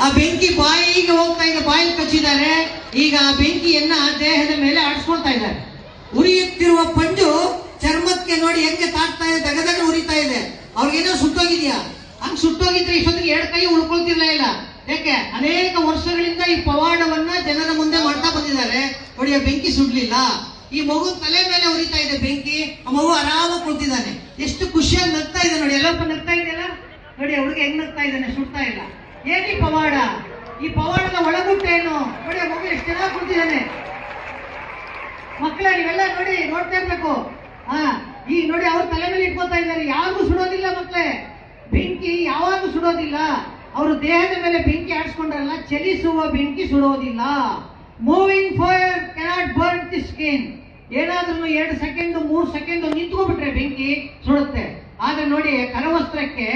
ಆ ಬೆಂಕಿ ಬಾಯಿಗೆ ಹೋಗ್ತಾ ಇದೆ ಬಾಯಿಗೆ ಕಚ್ಚಿದ್ದಾರೆ. ಈಗ ಆ ಬೆಂಕಿಯನ್ನ ದೇಹದ ಮೇಲೆ ಆಡಿಸ್ಕೊಳ್ತಾ ಇದ್ದಾರೆ. ಉರಿಯುತ್ತಿರುವ ಪಂಜು ಚರ್ಮಕ್ಕೆ ನೋಡಿ ಹೆಂಗೆ ತಾಕ್ತಾ ಇದೆ, ದಗದಗ ಉರಿತಾ ಇದೆ. ಅವ್ರಿಗೇನೋ ಸುಟ್ಟೋಗಿದ್ಯಾ? ಹಂಗ್ ಸುಟ್ಟೋಗಿದ್ರೆ ಇಷ್ಟೊತ್ತಿಗೆ ಎರಡು ಕೈ ಉಳ್ಕೊಳ್ತಿರ್ಲೇ ಇಲ್ಲ. ಯಾಕೆ? ಅನೇಕ ವರ್ಷಗಳಿಂದ ಈ ಪವಾಡವನ್ನ ಜನರ ಮುಂದೆ ಮಾಡ್ತಾ ಬಂದಿದ್ದಾರೆ. ನೋಡಿ, ಆ ಬೆಂಕಿ ಸುಡ್ಲಿಲ್ಲ. ಈ ಮಗು ತಲೆ ಮೇಲೆ ಉರಿತಾ ಇದೆ ಬೆಂಕಿ. ಆ ಮಗು ಆರಾಮಾಗಿ ಕುಳಿತಿದ್ದಾನೆ. ಎಷ್ಟು ಖುಷಿಯಾಗಿ ನಗ್ತಾ ಇದೆ ನೋಡಿ. ಎಲ್ಲಪ್ಪ ನಗ್ತಾ ಇದೆಯಲ್ಲ? ನೋಡಿ ಹುಡುಗ ಹೆಂಗ್ ನಗ್ತಾ ಇದ್ದಾನೆ? ಸುಡ್ತಾ ಇಲ್ಲ. ಏನ್ ಈ ಪವಾಡ? ಈ ಪವಾಡದ ಒಳಗುಟ್ಟೇನು ನೋಡಿ ಮಗು ಎಷ್ಟು ಜನ ಕುಳಿತಿದ್ದಾನೆ ಮಕ್ಕಳ, ನೀವೆಲ್ಲ ನೋಡಿ, ನೋಡ್ತಾ ಇರ್ಬೇಕು. ಹಾ ಈಗ ನೋಡಿ, ಅವ್ರ ತಲೆ ಮೇಲೆ ಇಟ್ಕೋತಾ ಇದ್ದಾರೆ. ಯಾರಿಗೂ ಸುಡೋದಿಲ್ಲ ಮಕ್ಕಳೇ. ಬೆಂಕಿ ಯಾವಾಗ ಸುಡೋದಿಲ್ಲ. ಅವರು ದೇಹದ ಮೇಲೆ ಬೆಂಕಿ ಆಡಿಸ್ಕೊಂಡ್ರಲ್ಲ, ಚಲಿಸುವ ಬೆಂಕಿ ಸುಡೋದಿಲ್ಲ. Moving fire cannot burn the skin ಏನಾದ್ರೂ ಎರಡು ಸೆಕೆಂಡ್, ಮೂರು ಸೆಕೆಂಡ್ ನಿಂತ್ಕೊಂಡ್ಬಿಟ್ರೆ ಬೆಂಕಿ ಸುಡುತ್ತೆ. ಆದ್ರೆ ನೋಡಿ, ಕರವಸ್ತ್ರಕ್ಕೆ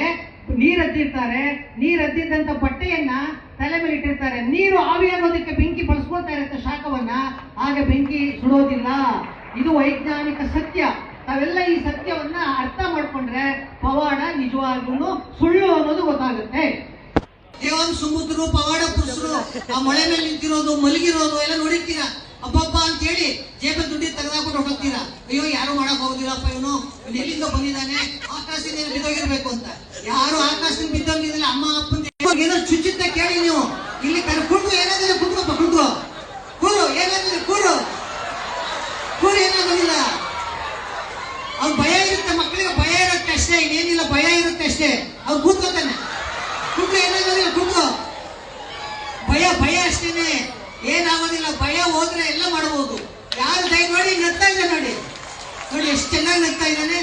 ನೀರ್ ಹತ್ತಿರ್ತಾರೆ, ನೀರ್ ಹತ್ತಿದ್ದಂತ ಬಟ್ಟೆಯನ್ನ ತಲೆ ಮೇಲೆ ಇಟ್ಟಿರ್ತಾರೆ. ನೀರು ಆವಿಯಾಗೋದಕ್ಕೆ ಬೆಂಕಿ ಬಳಸ್ಕೊಳ್ತಾ ಇರುತ್ತೆ ಶಾಖವನ್ನ. ಆಗ ಬೆಂಕಿ ಸುಡೋದಿಲ್ಲ. ಇದು ವೈಜ್ಞಾನಿಕ ಸತ್ಯ. ತಾವೆಲ್ಲ ಈ ಸತ್ಯವನ್ನ ಅರ್ಥ ಮಾಡ್ಕೊಂಡ್ರೆ ಪವಾಡ ನಿಜವಾಗ್ಲೂ ಸುಳ್ಳು ಅನ್ನೋದು ಗೊತ್ತಾಗುತ್ತೆ. ದೇವನ್ ಸುಮುದ್ರು, ಪವಾಡ ಪುರುಷರು, ಆ ಮಳೆ ಮೇಲೆ ನಿಂತಿರೋದು, ಮಲಗಿರೋದು ಎಲ್ಲ ನೋಡಿರ್ತೀರಾ? ಅಬ್ಬಬ್ಬ ಅಂತ ಹೇಳಿ ಜೇಬ ದುಡ್ಡಿ ತೆಗೆದಾಕೊಂಡು ಹೋಗ್ತೀರಾ ಅಯ್ಯೋ, ಯಾರು ಮಾಡಕ್ ಹೋಗುದಿಲ್ಲಪ್ಪ ಇವ್ನು. ಎಲ್ಲಿಂದ ಬಂದಿದ್ದಾನೆ. ಆಕಾಶದಿಂದ ಬಿದ್ದೋಗಿರ್ಬೇಕು ಅಂತ. ಯಾರು ಆಕಾಶದಿಂದ ಬಿದ್ದೋಗಿದಿಲ್ಲ ಅಮ್ಮ, ಅಪ್ಪ ಏನೋ ಚುಚ್ಚುತ್ತೆ ಕೇಳಿ ನೀವು. ಇಲ್ಲಿ ಕರೆ ಕುಡ್ದು ಏನಾದ್ರೆ ಕುಡ್ಕೊಪ್ಪ ಕುಡ್ದು ಕೂರು, ಏನಾದ್ರೆ ಕೂರು. ಕೂರು ಏನಾಗೋದಿಲ್ಲ ಅವ್ರು ಭಯ ಇರುತ್ತೆ ಮಕ್ಕಳಿಗೆ, ಭಯ ಇರುತ್ತೆ ಅಷ್ಟೇ, ಇನ್ನೇನಿಲ್ಲ, ಭಯ ಇರುತ್ತೆ ಅಷ್ಟೇ. ಅವ್ರು ಕೂತ್ಕೋತಾನೆ ಕೂತ್ಕೋ ಏನಾಗೋದಿಲ್ಲ ಕೂತ್ಕೋ. ಭಯ ಭಯ ಅಷ್ಟೇನೆ. ಏನಾಗೋದಿಲ್ಲ, ಭಯ ಹೋದ್ರೆ ಎಲ್ಲ ಮಾಡಬಹುದು ಯಾರು ದಯ ನೋಡಿ, ನಗ್ತಾ ಇದ್ದಾನೆ ನೋಡಿ. ನೋಡಿ, ಎಷ್ಟು ಚೆನ್ನಾಗಿ ನಗ್ತಾ ಇದ್ದಾನೆ.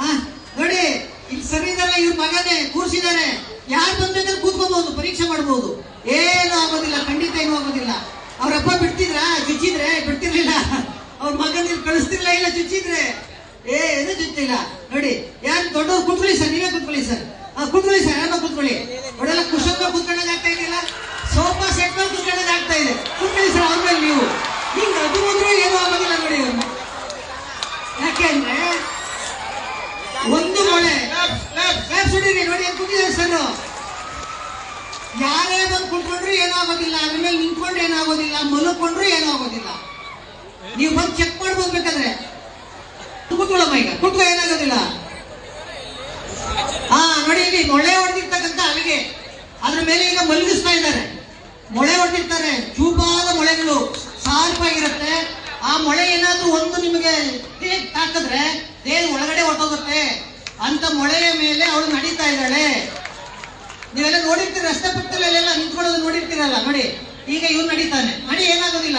ಹಾ ಇದಲ್ಲ ಇವ್ರ ಮಗನೇ ಕೂರ್ಸಿದ್ದಾರೆ ಯಾರು ಬಂದ್ರೆ ಕೂತ್ಕೋಬಹುದು ಪರೀಕ್ಷೆ ಮಾಡಬಹುದು ಏನು ಆಗೋದಿಲ್ಲ ಖಂಡಿತ ಏನು ಆಗೋದಿಲ್ಲ. ಅವ್ರಪ್ಪ ಬಿಡ್ತಿದ್ರ? ಚುಚ್ಚಿದ್ರೆ? ಬಿಡ್ತಿರ್ಲಿಲ್ಲ. ಅವ್ರ ಮಗನ ಕಳಿಸ್ತಿರ್ಲಿಲ್ಲ ಇಲ್ಲ ಚುಚ್ಚಿದ್ರೆ? ಏನು ಚುಚ್ಚಿಲ್ಲ. ನೋಡಿ ಯಾರು ದೊಡ್ಡ ಕೂತ್ಕೊಳ್ಳಿ ಸರ್ ನೀವೇ ಕೂತ್ಕೊಳ್ಳಿ ಸರ್. ಆ, ಕೂತ್ಕೊಳ್ಳಿ ಸರ್ ಯಾರೋ ಕುತ್ಕೊಳ್ಳಿ. ಒಳ್ಳೆಲ್ಲ ಕುಶನ್ ಕೂತ್ಕೊಂಡಾಗ ಆಗ್ತಾ ಇದೆಯಲ್ಲ? ಸೋಫಾ ಸೆಟ್ ಮೇಲೆ ಇದೆ. ಕೂತ್ಕೊಳ್ಳಿ ಸರ್ ಅವ್ರ ಮೇಲೆ ನೀವು ಹಿಂಗ್ ಅದು ಹೋದ್ರೂ ಏನೂ ಆಗೋದಿಲ್ಲ ನೋಡಿ ಅವ್ರನ್ನ ಯಾಕೆ ಅಂದ್ರೆ ಒಂದು ಮೊಳೆ ಕ್ಲಾಪ್ ಸುಡೀರಿ ನೋಡಿ ಯಾರೇ ಬಂದು ಕುತ್ಕೊಂಡ್ರು ಏನಾಗೋದಿಲ್ಲ, ಅದ್ರ ಮೇಲೆ ನಿಂತ್ಕೊಂಡ್ರೆ ಏನಾಗೋದಿಲ್ಲ, ಮಲ್ಕೊಂಡ್ರು ಏನಾಗೋದಿಲ್ಲ. ನೀವು ಬಂದು ಚೆಕ್ ಮಾಡ್ಬೋದು ಬೇಕಾದ್ರೆ ಕೂತ್ಕೊಳ್ಳಮ್ಮ ಈಗ, ಕೂತ್ಕೊ, ಏನಾಗೋದಿಲ್ಲ. ಹಾ, ನೋಡಿ, ಇಲ್ಲಿ ಮೊಳೆ ಹೊಡೆದಿರ್ತಕ್ಕಂಥ ಅಲ್ಲಿಗೆ ಅದ್ರ ಮೇಲೆ ಈಗ ಮಲಗಿಸ್ತಾ ಇದ್ದಾರೆ. ಮೊಳೆ ಹೊಡೆದಿರ್ತಾರೆ ಚೂಪಾದ ಮೊಳೆಗಳು ಸಾರ್ಪಾಗಿರುತ್ತೆ. ಆ ಮೊಳೆ ಏನಾದ್ರೂ ಒಂದು ನಿಮಗೆ ಹಾಕಿದ್ರೆ ದೇಹ ಒಳಗಡೆ ಹೊರಟೋಗುತ್ತೆ ಅಂತ ಮೊಳೆಯ ಮೇಲೆ ಅವಳು ನಡೀತಾ ಇದ್ದಾಳೆ. ರಸ್ತೆ ಪಕ್ಕದಲ್ಲೆಲ್ಲ ನಿಂತ್ಕೊಳ್ಳೋದು ನೋಡಿರ್ತೀರಲ್ಲ, ನೋಡಿ. ಈಗ ಇವ್ರು ನಡೀತಾನೆ. ನಡಿ ಏನಾಗೋದಿಲ್ಲ.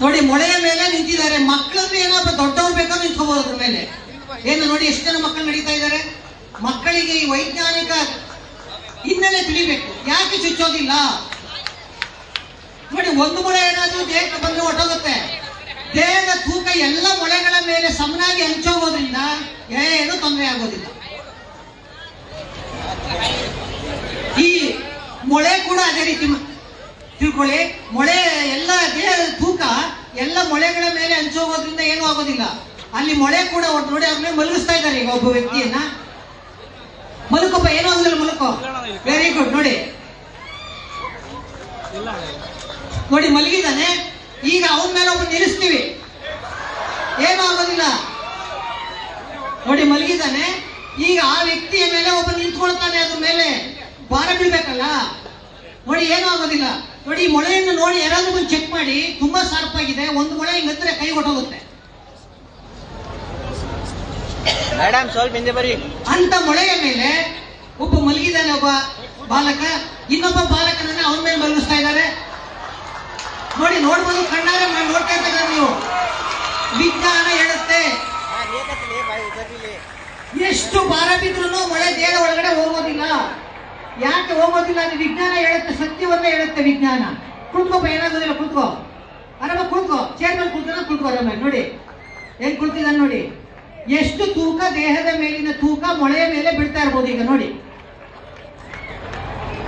ನೋಡಿ, ಮೊಳೆಯ ಮೇಲೆ ನಿಂತಿದ್ದಾರೆ. ಮಕ್ಕಳನ್ನು ಏನಾದ್ರು ದೊಡ್ಡವ್ರು ಬೇಕೋ ನಿಂತ್ಕೋಬಹುದು ಅದ್ರ ಮೇಲೆ. ಏನು ನೋಡಿ, ಎಷ್ಟು ಜನ ಮಕ್ಕಳು ನಡೀತಾ ಇದ್ದಾರೆ? ಮಕ್ಕಳಿಗೆ ಈ ವೈಜ್ಞಾನಿಕ ಹಿನ್ನೆಲೆ ತಿಳಿಬೇಕು. ಯಾಕೆ ಚುಚ್ಚೋದಿಲ್ಲ? ನೋಡಿ, ಒಂದು ಮೊಳೆ ಏನಾದ್ರೂ ದೇಹಕ್ಕೆ ಬಂದು ಹೊಟ್ಟೋಗುತ್ತೆ. ದೇಹದ ತೂಕ ಎಲ್ಲ ಮೊಳೆಗಳ ಮೇಲೆ ಸಮನಾಗಿ ಹಂಚೋಗೋದ್ರಿಂದ ಏನು ತೊಂದರೆ ಆಗೋದಿಲ್ಲ ಈ ಮೊಳೆ ಕೂಡ ಅದೇ ರೀತಿ ಮ- ತಿಳ್ಕೊಳ್ಳಿ. ಮೊಳೆ, ಎಲ್ಲ ದೇಹದ ತೂಕ, ಎಲ್ಲ ಮೊಳೆಗಳ ಮೇಲೆ ಹಂಚೋಗೋದ್ರಿಂದ ಏನೂ ಆಗೋದಿಲ್ಲ. ಅಲ್ಲಿ ಮೊಳೆ ಕೂಡ ಒಟ್ಟು ನೋಡಿ ಅವ್ರನ್ನ ಮಲಗಿಸ್ತಾ ಇದ್ದಾರೆ ಈಗ ಒಬ್ಬ ವ್ಯಕ್ತಿಯನ್ನ. ಮಲಕಪ್ಪ, ಏನೋ ಆಗೋದಿಲ್ಲ, ಮಲಕೋ. ವೆರಿ ಗುಡ್ ನೋಡಿ. ನೋಡಿ ಮಲಗಿದಾನೆ ಈಗ ಅವನ ಮೇಲೆ ಒಬ್ಬ ನಿಲ್ಲಿಸ್ತೀವಿ. ಏನೂ ಆಗೋದಿಲ್ಲ. ನೋಡಿ ಮಲಗಿದಾನೆ ಈಗ ಆ ವ್ಯಕ್ತಿಯ ಮೇಲೆ ಒಬ್ಬ ನಿಂತ್ಕೊಳ್ತಾನೆ ಅದ್ರ ಮೇಲೆ. ಭಾರ ಬೀಳ್ಬೇಕಲ್ಲ? ನೋಡಿ ಏನೂ ಆಗೋದಿಲ್ಲ. ನೋಡಿ ಈ ಮೊಳೆಯನ್ನು ನೋಡಿ ಯಾರಾದ್ರೂ ಬಂದು ಚೆಕ್ ಮಾಡಿ ತುಂಬಾ ಶಾರ್ಪ್ ಆಗಿದೆ ಒಂದು ಮೊಳೆ ಹಿಂಗಂದ್ರೆ ಕೈ ಹೊಟ್ಟೋಗುತ್ತೆ ಮೇಡಮ್ ಸ್ವಲ್ಪ ಹಿಂದೆ ಬರ್ರಿ ಅಂತ ಮೊಳೆಯ ಮೇಲೆ ಒಬ್ಬ ಮಲಗಿದ್ದಾನೆ ಒಬ್ಬ ಬಾಲಕ. ಇನ್ನೊಬ್ಬ ಬಾಲಕನನ್ನ ಅವನ ಮೇಲೆ ಮಲಗಿಸ್ತಾ ಇದ್ದಾರೆ. ನೋಡಿ ನೋಡ್ಬೋದು ಕಣ್ಣಾರೆ ನೋಡ್ತಾ ಇದ್ದಾರೆ ನೀವು ವಿಜ್ಞಾನ ಹೇಳುತ್ತೆ. ಎಷ್ಟು ಭಾರ ಬಿದ್ರೂ ಮೊಳೆ ದೇಹದ ಒಳಗಡೆ ಹೋಗೋದಿಲ್ಲ. ಯಾಕೆ ಹೋಗೋದಿಲ್ಲ ಅದು ವಿಜ್ಞಾನ ಹೇಳುತ್ತೆ, ಸತ್ಯವನ್ನೇ ಹೇಳುತ್ತೆ ವಿಜ್ಞಾನ. ಕುತ್ಕೋಪ ಏನಾಗೋದಿಲ್ಲ, ಕುತ್ಕೋ. ಆರಾಮ ಕುತ್ಕೋ. ಚೇರ್ ಮೇಲೆ ಕುತ್ಕೋ ಕುತ್ಕೋ ಆರಾಮ ನೋಡಿ. ಹೆಂಗ್ ಕುಳ್ತಿದ್ದಾನೆ ನೋಡಿ. ಎಷ್ಟು ತೂಕ ದೇಹದ ಮೇಲಿನ ತೂಕ ಮೊಳೆಯ ಮೇಲೆ ಬಿಡ್ತಾ ಇರ್ಬೋದು ಈಗ, ನೋಡಿ.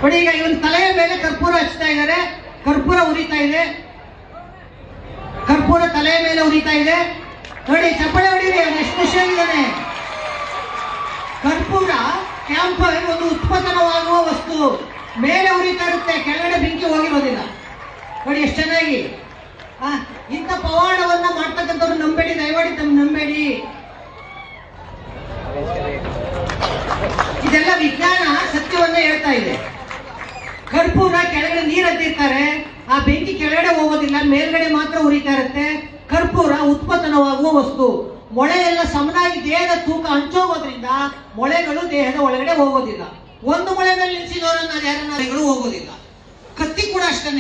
ನೋಡಿ, ಈಗ ಇವನ್ ತಲೆಯ ಮೇಲೆ ಕರ್ಪೂರ ಹಚ್ತಾ ಇದ್ದಾರೆ ಕರ್ಪೂರ ಉರಿತಾ ಇದೆ. ಕರ್ಪೂರ ತಲೆಯ ಮೇಲೆ ಉರಿತಾ ಇದೆ. ನೋಡಿ, ಚಪ್ಪಳೆ ಹೊಡೀರಿ ಎಷ್ಟು ಖುಷಿಯಾಗಿದ್ದಾನೆ ಕರ್ಪೂರ ಕ್ಯಾಂಪರ್ ಎಂಬುದು ಉತ್ಪತನವಾಗುವ ವಸ್ತು. ಮೇಲೆ ಉರಿತಾ ಇರುತ್ತೆ ಕೆಳಗಡೆ ಬೆಂಕಿ ಹೋಗಿರೋದಿಲ್ಲ ನೋಡಿ ಎಷ್ಟು ಚೆನ್ನಾಗಿ. ಇಂಥ ಪವಾಡವನ್ನ ಮಾಡ್ತಕ್ಕಂಥವ್ರು ನಂಬೇಡಿ, ದಯಮಾಡಿ ತಮ್ಮ ನಂಬೇಡಿ. ಇದೆಲ್ಲ ವಿಜ್ಞಾನ, ಸತ್ಯವನ್ನ ಹೇಳ್ತಾ ಇದೆ. ಕರ್ಪೂರ ಕೆಳಗಡೆ ನೀರು ಹತ್ತಿರ್ತಾರೆ, ಆ ಬೆಂಕಿ ಕೆಳಗಡೆ ಹೋಗೋದಿಲ್ಲ, ಮೇಲ್ಗಡೆ ಮಾತ್ರ ಉರಿತಾ ಇರುತ್ತೆ. ಕರ್ಪೂರ ಉತ್ಪತನವಾಗುವ ವಸ್ತು. ಮೊಳೆ ಎಲ್ಲ ಸಮನಾಗಿ ದೇಹದ ತೂಕ ಹಂಚೋಗೋದ್ರಿಂದ ಮೊಳೆಗಳು ದೇಹದ ಒಳಗಡೆ ಹೋಗೋದಿಲ್ಲ. ಒಂದು ಮೊಳೆ ಮೇಲೆ ನಿಲ್ಸಿದವರನ್ನ ಹೋಗೋದಿಲ್ಲ. ಕತ್ತಿ ಕೂಡ ಅಷ್ಟೇ